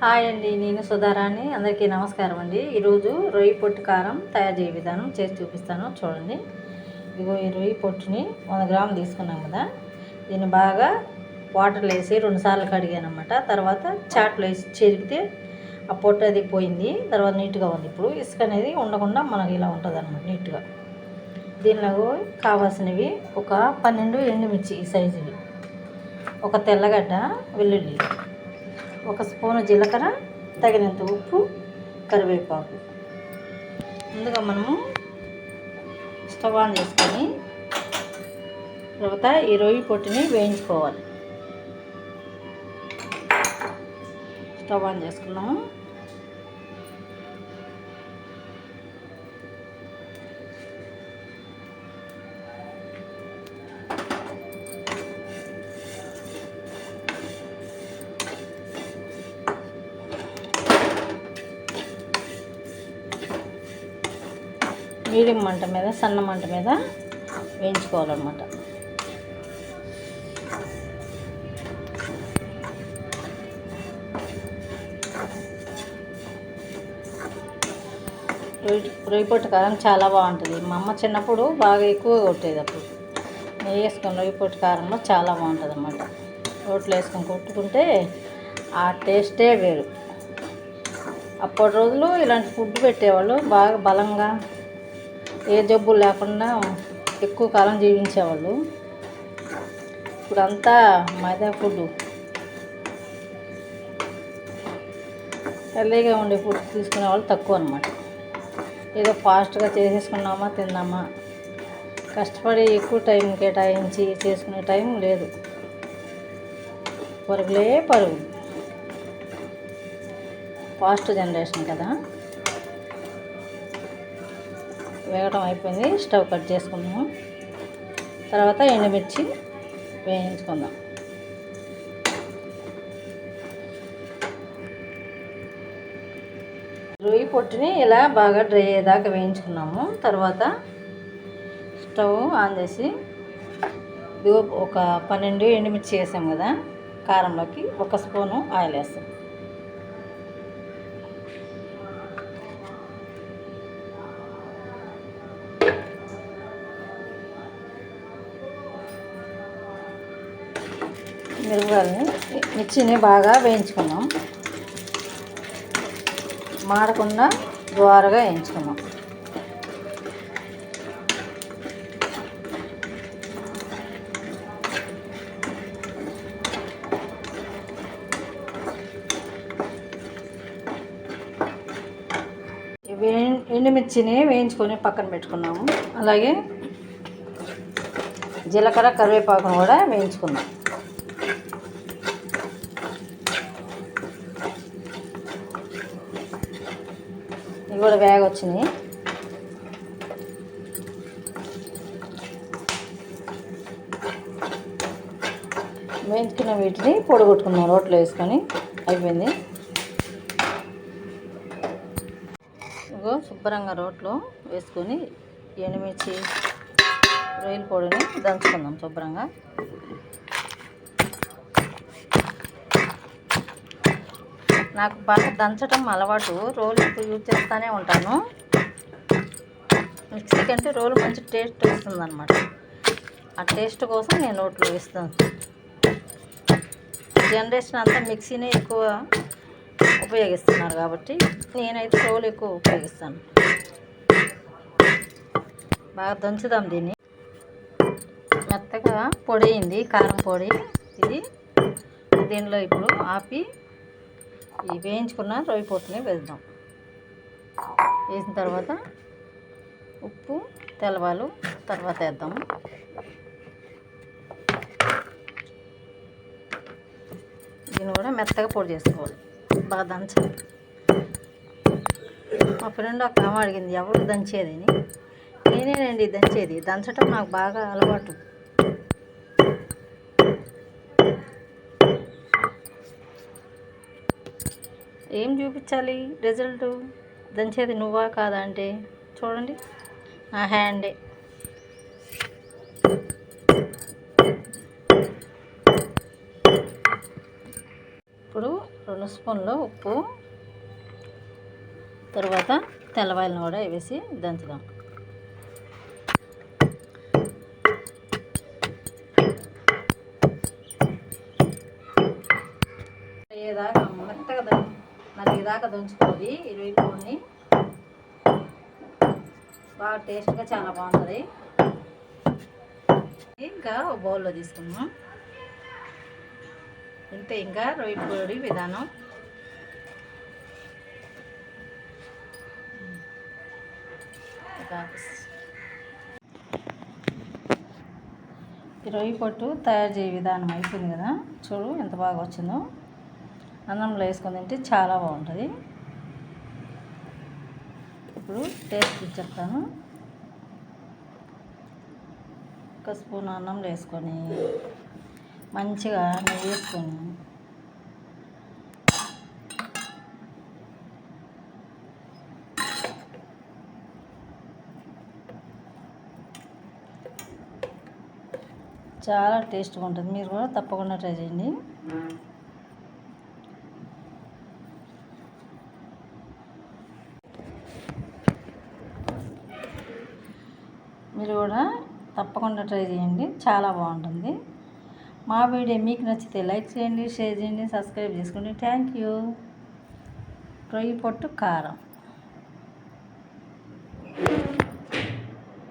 Hi అండి నేను సుధారాణి. అందరికీ నమస్కారం అండి. ఈరోజు రొయ్యి పొట్టు కారం తయారు చేయ విధానం చేసి చూపిస్తాను. చూడండి. ఇదిగో ఈ రొయ్యి పొట్టుని వంద గ్రాములు తీసుకున్నాం కదా. దీన్ని బాగా వాటర్లో వేసి రెండుసార్లు కడిగాను అనమాట తర్వాత చాట్లో వేసి చెరిగితే ఆ పొట్టు అది పోయింది. తర్వాత నీట్గా ఉంది. ఇప్పుడు ఇసుక అనేది ఉండకుండా మనకి ఇలా ఉంటుంది అనమాట నీట్గా. దీనిలో కావాల్సినవి ఒక పన్నెండు ఎండుమిర్చి ఈ సైజువి. ఒక తెల్లగడ్డ వెల్లుల్లి. ఒక స్పూను జీలకర్ర తగినంత ఉప్పు కరివేపాకు. ముందుగా మనము స్టవ్ ఆన్ చేసుకొని తర్వాత ఈ రొయ్యి పొట్టిని వేయించుకోవాలి. స్టవ్ ఆన్ చేసుకున్నాము. మీడియం మంట మీద సన్న మంట మీద వేయించుకోవాలన్నమాట. రొయ్యి రొయ్యి పొట్టు కారం చాలా బాగుంటుంది. మా అమ్మ చిన్నప్పుడు బాగా ఎక్కువ కొట్టేది అప్పుడు. నెయ్యి వేసుకొని రొయ్యి పొట్టు కారంలో చాలా బాగుంటుంది అన్నమాట రోట్లు వేసుకొని కొట్టుకుంటే ఆ టేస్టే వేరు. అప్పటి రోజులు ఇలాంటి ఫుడ్ పెట్టేవాళ్ళు బాగా బలంగా ఏ జబ్బు లేకుండా ఎక్కువ కాలం జీవించేవాళ్ళు. ఇప్పుడంతా మైదా ఫుడ్ హెల్దీగా ఉండే ఫుడ్ తీసుకునే వాళ్ళు తక్కువ అనమాట ఏదో ఫాస్ట్గా చేసేసుకున్నామా తిన్నామా. కష్టపడి ఎక్కువ టైం కేటాయించి చేసుకునే టైం లేదు. పరుగులే పరుగు. ఫాస్ట్ జనరేషన్ కదా. వేగడం అయిపోయింది. స్టవ్ కట్ చేసుకుందాము. తర్వాత ఎండుమిర్చి వేయించుకుందాం. రొయ్యి పొట్టుని ఇలా బాగా డ్రై అయ్యేదాకా వేయించుకున్నాము. తర్వాత స్టవ్ ఆన్ చేసి ఇదిగో ఒక పన్నెండు ఎండుమిర్చి వేసాం కదా కారంలోకి ఒక స్పూను ఆయిల్ వేస్తాం. మిరపకాయలని మిర్చిని బాగా వేయించుకున్నాం. మాడకుండా ద్వారగా వేయించుకున్నాం. ఇవి ఎండుమిర్చిని వేయించుకొని పక్కన పెట్టుకున్నాము. అలాగే జీలకర్ర కరివేపాకును కూడా వేయించుకున్నాం. కూడా వేగ వచ్చినాయి వేయించుకున్న వీటిని పొడగొట్టుకున్నాం రోట్లో వేసుకొని అయిపోయింది. ఇగో శుభ్రంగా రోట్లో వేసుకొని ఎండుమిర్చి రొయ్యల పొడిని దంచుకుందాం శుభ్రంగా. నాకు బాగా దంచడం అలవాటు రోలు ఇప్పుడు యూజ్ చేస్తూనే ఉంటాను. మిక్సీ కంటే రోలు మంచి టేస్ట్ వస్తుందనమాట ఆ టేస్ట్ కోసం నేను రోట్లు వేస్తాను. జనరేషన్ అంతా మిక్సీనే ఎక్కువ ఉపయోగిస్తున్నారు కాబట్టి నేనైతే రోలు ఎక్కువ ఉపయోగిస్తాను. బాగా దంచుదాం దీన్ని. మెత్తగా పొడి అయింది కారం పొడి. ఇది దీనిలో ఇప్పుడు ఆపి ఈ వేయించుకున్న రవి పొట్టుని వేద్దాం. వేసిన తర్వాత ఉప్పు తెలవాలు తర్వాత వేద్దాం. దీన్ని కూడా మెత్తగా పొడి చేసుకోవాలి. బాగా దంచాలి. మా ఫ్రెండ్ ఒక అమ్మ అడిగింది. ఎవరు దంచేది? అని నేనేనండి దంచేది. దంచటం నాకు బాగా అలవాటు. ఏం చూపించాలి? రిజల్ట్ దంచేది నువ్వా కాదా అంటే? చూడండి. నా హ్యాండే. ఇప్పుడు రెండు స్పూన్లు ఉప్పు తర్వాత తెల్లవాయలను కూడా వేసి దంచుదాం. ఏదాకా నలిగేదాకా దంచుకోవాలి ఇరవై పూలని బాగా టేస్ట్గా చాలా బాగుంటుంది. ఇంకా ఒక బౌల్లో తీసుకుందాం. ఇంతే ఇంకా రొయ్య పొడి విధానం. ఈ రొయ్య పొట్టు తయారు చేయ విధానం అయిపోయింది కదా. చూడు ఎంత బాగా వచ్చిందో. అన్నంలో వేసుకొని తింటే చాలా బాగుంటుంది. ఇప్పుడు టేస్ట్ చెప్తాను ఒక స్పూన్ అన్నంలో వేసుకొని మంచిగా నెయ్యి వేసుకొని చాలా టేస్ట్గా ఉంటుంది. మీరు కూడా తప్పకుండా ట్రై చేయండి. మీరు కూడా తప్పకుండా ట్రై చేయండి. చాలా బాగుంటుంది. మా వీడియో మీకు నచ్చితే లైక్ చేయండి షేర్ చేయండి సబ్స్క్రైబ్ చేసుకోండి. Thank you. రొయ్యి పొట్టు కారం.